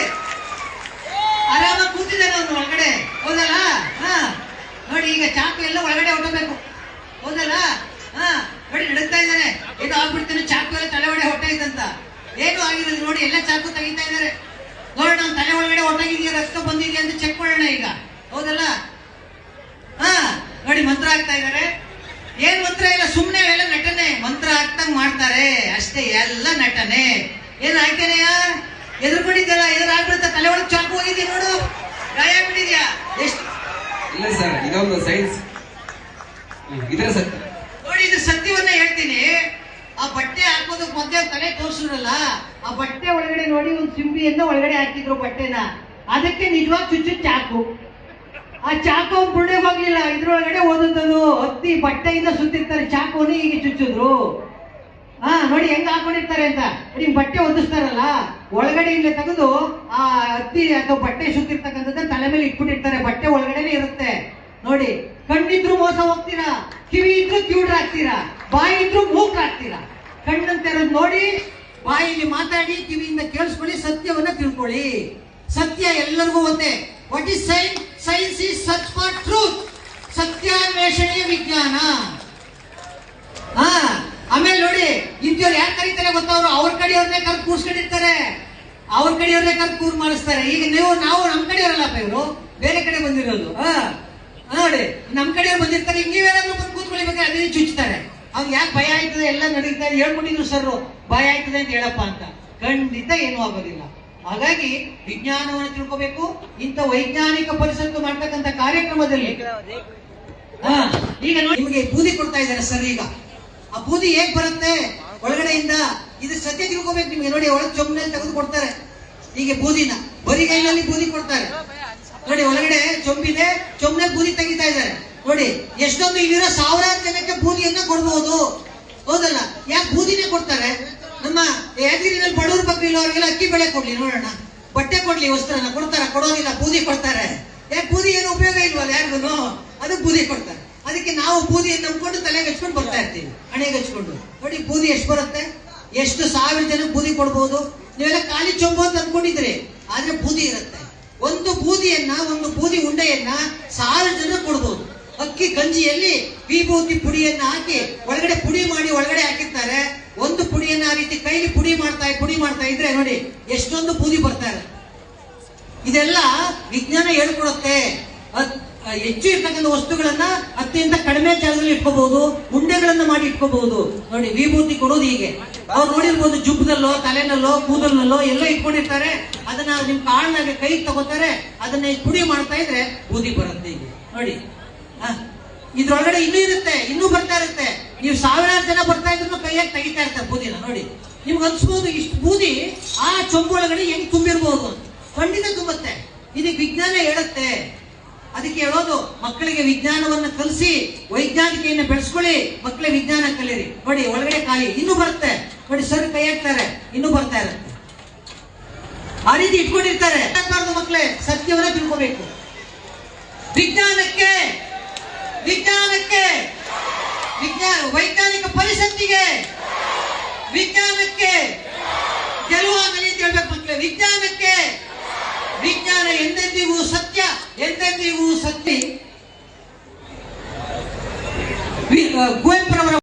ಆರಾಮಾಗಿ ಕೂತಿದ್ದಾನೆ ಅವನು ಒಳಗಡೆ. ಹೌದಲ್ಲ? ಹಾ. ನೋಡಿ, ಈಗ ಚಾಕು ಎಲ್ಲ ಒಳಗಡೆ ಹೊಟ್ಟಬೇಕು ಹೌದಲ್ಲ? ಹಾ, ನೋಡಿ ನಡುತ್ತಾ ಇದ್ದಾನೆ ಇದು ಆಗ್ಬಿಡ್ತಾನೆ, ಚಾಕು ಎಲ್ಲ ತಲೆ ಒಳಗೆ ಇದ್ದಂತ ಏನು ಆಗಿರೋದು ನೋಡಿ, ಎಲ್ಲ ಚಾಕು ತೆಗಿತಾ ಇದ್ದಾರೆ. ನೋಡೋಣ, ತಲೆ ಒಳಗಡೆ ಹೊಟ್ಟಾಗಿದ್ದೀನಿ ರಕ್ತ ಬಂದಿದೆಯಾ ಅಂತ ಚೆಕ್ ಮಾಡೋಣ ಈಗ. ಹೌದಲ್ಲ? ಹಾ ನೋಡಿ ಮಂತ್ರ ಆಗ್ತಾ ಇದ್ದಾರೆ ಏನ್ ಮಂತ್ರ ಇಲ್ಲ ಸುಮ್ನೆ ಎಲ್ಲ ನಟನೆ. ಮಂತ್ರ ಆಗ್ತಂಗ್ ಮಾಡ್ತಾರೆ. ಅಷ್ಟೇ ಎಲ್ಲ ನಟನೆ. ಏನ್ ಆಯ್ತೇನೆಯ ಎದುರ್ಕೊಂಡಿದ್ದಲ್ಲ ಎದುರಾಗ್ಬಿಡುತ್ತ? ತಲೆ ಒಳಗೆ ಚಾಕು ಹೋಗಿದ್ಯಾ ನೋಡು. ಗಾಯ ಆಗ್ಬಿಟ್ಟಿದ್ಯಾ? ಎಷ್ಟು ಇಲ್ಲ ಸರ್ ಇದೊಂದು ಸೈನ್ಸ್. ಇದರ ಸತ್ಯ. ನೋಡಿ ಇದು ಸತ್ಯವನ್ನ ಹೇಳ್ತೀನಿ. ಆ ಬಟ್ಟೆ ಹಾಕೋದಕ್ಕೆ ಮೊದಲೇ ತಲೆ ತೋರ್ಸಿದ್ರಲ್ಲ ಆ ಬಟ್ಟೆ ಒಳಗಡೆ ನೋಡಿ ಒಂದು ಸಿಂಬಿಯನ್ನ ಒಳಗಡೆ ಹಾಕಿದ್ರು ಬಟ್ಟೆನ. ಅದಕ್ಕೆ ನಿಜವಾಗ್ ಚುಚ್ಚು ಚಾಕು. ಆ ಚಾಕು ಪುಣ್ಯ ಹೋಗ್ಲಿಲ್ಲ. ಇದ್ರೊಳಗಡೆ ಓದುತ್ತದು ಹತ್ತಿ ಬಟ್ಟೆಯಿಂದ ಸುತ್ತಿರ್ತಾರೆ. ಚಾಕುವನ್ನು ಹೀಗೆ ಚುಚ್ಚಿದ್ರು. ಹಾ ನೋಡಿ ಹೆಂಗ್ ಹಾಕೊಂಡಿರ್ತಾರೆ ಅಂತ. ನೋಡಿ ಬಟ್ಟೆ ಒದಿಸ್ತಾರಲ್ಲ ಒಳಗಡೆಯಿಂದ ತೆಗೆದು ಆ ಹತ್ತಿ ಅಥವಾ ಬಟ್ಟೆ ಸುತ್ತಿರ್ತಕ್ಕಂಥದ್ದು ತಲೆ ಮೇಲೆ ಇಟ್ಬಿಟ್ಟಿರ್ತಾರೆ. ಬಟ್ಟೆ ಒಳಗಡೆನೆ ಇರುತ್ತೆ. ನೋಡಿ, ಕಣ್ಣಿದ್ರು ಮೋಸ ಹೋಗ್ತೀರಾ? ಕಿವಿ ಇದ್ರು ಕಿವುಡ್ರಾಗ್ತೀರಾ ಬಾಯಿ ಇದ್ರು ಮೂಕ್ರಾಗ್ತೀರಾ ಕಣ್ಣಂತ ಇರೋದು ನೋಡಿ ಬಾಯಿಲಿ ಮಾತಾಡಿ, ಕಿವಿಯಿಂದ ಕೇಳಿಸ್ಕೊಳ್ಳಿ, ಸತ್ಯವನ್ನ ತಿಳ್ಕೊಳ್ಳಿ. ಸತ್ಯ ಎಲ್ಲರಿಗೂ ಒಂದೇ. What is science science is search for truth ಸತ್ಯಾನ್ವೇಷಣೆಯ ವಿಜ್ಞಾನ ಹಾ, ಆಮೇಲೆ ನೋಡಿ, ಇಂಥವ್ರು ಯಾರು ಕರೀತಾರೆ ಗೊತ್ತವ್ರು ಅವ್ರ ಕಡೆಯವ್ರನ್ನೇ ಕರ್ ಕೂರ್ಸ್ಕೊಂಡಿರ್ತಾರೆ. ಅವ್ರ ಕಡೆಯವ್ರನ್ನೇ ಕರ್ ಕೂರ್ ಮಾಡಿಸ್ತಾರೆ. ಈಗ ನೀವು, ನಾವು ನಮ್ ಕಡೆಯವರಲ್ಲಪ್ಪ ಇವರು? ಬೇರೆ ಕಡೆ ಬಂದಿರೋದು. ನೋಡಿ ನಮ್ಮ ಕಡೆಯವ್ರು ಬಂದಿರ್ತಾರೆ. ಈಗ ನೀವೇನಾದ್ರೂ ಬಂದು ಕೂತ್ಕೊಳ್ಬೇಕಾದ್ರೆ ಅದೇ ಚುಚ್ತಾರೆ. ಅವ್ರು ಯಾಕೆ ಭಯ ಆಯ್ತದೆ? ಎಲ್ಲ ನಡೀತಾರೆ ಹೇಳ್ಕೊಂಡಿದ್ರು ಸರ್ ಭಯ ಆಯ್ತದೆ ಅಂತ ಹೇಳಪ್ಪ ಅಂತ. ಖಂಡಿತ ಏನೂ ಆಗೋದಿಲ್ಲ. ಹಾಗಾಗಿ ವಿಜ್ಞಾನವನ್ನು ತಿಳ್ಕೋಬೇಕು. ಇಂಥ ವೈಜ್ಞಾನಿಕ ಪರಿಸತ್ತು ಮಾಡ್ತಕ್ಕಂಥ ಕಾರ್ಯಕ್ರಮದಲ್ಲಿ ಈಗ ನೋಡಿ ನಿಮಗೆ ಬೂದಿ ಕೊಡ್ತಾ ಇದ್ದಾರೆ ಸರ್ ಈಗ. ಆ ಬೂದಿ ಹೇಗ್ ಬರುತ್ತೆ? ಒಳಗಡೆಯಿಂದ ಇದು ಸತ್ಯ ತಿಳ್ಕೊಬೇಕು ನಿಮ್ಗೆ. ನೋಡಿ ಒಳಗ್ ಚೊಂಬನಲ್ಲಿ ತೆಗೆದು ಕೊಡ್ತಾರೆ. ಹೀಗೆ ಬೂದಿನ. ಬರಿಗೈನಲ್ಲಿ ಬೂದಿ ಕೊಡ್ತಾರೆ. ನೋಡಿ ಒಳಗಡೆ ಚೊಂಬಿದೆ ಚೊಂಬನೆ ಬೂದಿ ತೆಗಿತಾ ಇದ್ದಾರೆ. ನೋಡಿ ಎಷ್ಟೊಂದು ಇಲ್ಲಿರೋ ಸಾವಿರಾರು ಜನಕ್ಕೆ ಬೂದಿಯನ್ನ ಕೊಡ್ಬೋದು. ಹೌದಲ್ಲ? ಯಾಕೆ ಬೂದಿನ ನಮ್ಮ ಯಾದಗಿರಿನಲ್ಲಿ ಬಡವ್ರ ಬಗ್ಗೆ ಅವ್ರಿಗೆಲ್ಲ ಅಕ್ಕಿ ಬೆಳೆ ಕೊಡ್ಲಿ, ನೋಡೋಣ. ಬಟ್ಟೆ ಕೊಡ್ಲಿ, ವಸ್ತ್ರನ ಕೊಡ್ತಾರ, ಕೊಡೋದಿಲ್ಲ, ಬೂದಿ ಕೊಡ್ತಾರೆ. ಯಾಕೆ ಬೂದಿ ಏನು ಉಪಯೋಗ ಇಲ್ವಲ್ಲ ಯಾರಿಗೂ? ಅದಕ್ಕೆ ಬೂದಿ ಕೊಡ್ತಾರೆ. ಅದಕ್ಕೆ ನಾವು ಬೂದಿಯನ್ನು ನಂಬ್ಕೊಂಡು ತಲೆಗೆ ಹಚ್ಕೊಂಡು ಬರ್ತಾ ಇರ್ತೀವಿ, ಹಣೆಗೆ ಹಚ್ಕೊಂಡು. ನೋಡಿ, ಬೂದಿ ಎಷ್ಟು ಬರುತ್ತೆ? ಎಷ್ಟು ಸಾವಿರ ಜನ ಬೂದಿ ಕೊಡ್ಬೋದು? ನೀವೆಲ್ಲ ಖಾಲಿ ಚೊಂಬು ಅಂತ ಅನ್ಕೊಂಡಿದ್ರಿ ಆದ್ರೆ ಬೂದಿ ಇರುತ್ತೆ. ಒಂದು ಬೂದಿಯನ್ನ, ಒಂದು ಬೂದಿ ಉಂಡೆಯನ್ನ ಸಾವಿರ ಜನ ಕೊಡ್ಬೋದು. ಅಕ್ಕಿ ಗಂಜಿಯಲ್ಲಿ ವಿಭೂತಿ ಪುಡಿಯನ್ನ ಹಾಕಿ, ಒಳಗಡೆ ಪುಡಿ ಮಾಡಿ ಒಳಗಡೆ ಹಾಕಿರ್ತಾರೆ. ಒಂದು ಪುಡಿಯನ್ನ ಆ ರೀತಿ ಕೈಲಿ ಪುಡಿ ಮಾಡ್ತಾ ಪುಡಿ ಮಾಡ್ತಾ ಇದ್ರೆ ನೋಡಿ, ಎಷ್ಟೊಂದು ಬೂದಿ ಬರ್ತಾ ಇದೆ. ಇದೆಲ್ಲ ವಿಜ್ಞಾನ ಹೇಳ್ಕೊಡುತ್ತೆ. ಹೆಚ್ಚು ಇರ್ತಕ್ಕಂಥ ವಸ್ತುಗಳನ್ನ ಅತ್ಯಂತ ಕಡಿಮೆ ಜಾಗದಲ್ಲಿ ಇಟ್ಕೋಬಹುದು, ಉಂಡೆಗಳನ್ನ ಮಾಡಿ ಇಟ್ಕೋಬಹುದು. ನೋಡಿ, ವಿಭೂತಿ ಕೊಡೋದು ಹೀಗೆ. ಅವ್ರು ನೋಡಿರ್ಬೋದು ಜುಬ್ಬದಲ್ಲೋ ತಲೆನಲ್ಲೋ, ಕೂದಲ್ನಲ್ಲೋ ಎಲ್ಲ ಇಟ್ಕೊಂಡಿರ್ತಾರೆ. ಅದನ್ನ ನಿಮ್ ಕಾಳನಾಗ ಕೈಗೆ ತಗೋತಾರೆ. ಅದನ್ನ ಪುಡಿ ಮಾಡ್ತಾ ಇದ್ರೆ ಬೂದಿ ಬರುತ್ತೆ ಹೀಗೆ. ನೋಡಿ. ಇದ್ರೊಳಗಡೆ ಇನ್ನೂ ಇರುತ್ತೆ, ಇನ್ನೂ ಬರ್ತಾ ಇರುತ್ತೆ. ನೀವು ಸಾವಿರಾರು ಜನ ಬರ್ತಾ ಇದ್ರು ಕೈಯಾಗಿ ತೆಗಿತಾ ಇರ್ತಾರೆ ಬೂದಿನ ನೋಡಿ. ನಿಮ್ಗೆ ಅನ್ಸ್ಬೋದು, ಇಷ್ಟು ಬೂದಿ ಆ ಚೊಂಬು ಒಳಗಡೆ ಹೆಂಗ್ ತುಂಬಿರ್ಬೋದು ಖಂಡಿತ ತುಂಬುತ್ತೆ. ಇದಕ್ಕೆ ವಿಜ್ಞಾನ ಹೇಳುತ್ತೆ. ಅದಕ್ಕೆ ಹೇಳೋದು, ಮಕ್ಕಳಿಗೆ ವಿಜ್ಞಾನವನ್ನ ಕಲಿಸಿ, ವೈಜ್ಞಾನಿಕೆಯನ್ನು ಬೆಳೆಸ್ಕೊಳ್ಳಿ, ಮಕ್ಕಳ ವಿಜ್ಞಾನ ಕಲೀರಿ. ನೋಡಿ, ಒಳಗಡೆ ಕಾಯಿ, ಇನ್ನೂ ಬರುತ್ತೆ. ನೋಡಿ, ಸರ್ ಕೈ ಹಾಕ್ತಾರೆ, ಇನ್ನೂ ಬರ್ತಾ ಇರುತ್ತೆ. ಆ ರೀತಿ ಇಟ್ಕೊಂಡಿರ್ತಾರೆ. ಮಕ್ಕಳೇ, ಸತ್ಯವನ್ನ ತಿಳ್ಕೋಬೇಕು. ವಿಜ್ಞಾನಕ್ಕೆ ವಿಜ್ಞಾನಕ್ಕೆ ವಿಜ್ಞಾನ ವೈಜ್ಞಾನಿಕ ಪರಿಷತ್ತಿಗೆ, ವಿಜ್ಞಾನಕ್ಕೆ ಗೆಲುವಾಗಲಿ ಅಂತ ಹೇಳ್ಬೇಕು ಮಕ್ಕಳೇ. ವಿಜ್ಞಾನಕ್ಕೆ, ವಿಜ್ಞಾನ ಎಂದೆಂದಿಗೂ ಸತ್ಯ ಎಂದೆಂದಿಗೂ ಸತ್ಯ. ಕುವೆಂಪುರವರ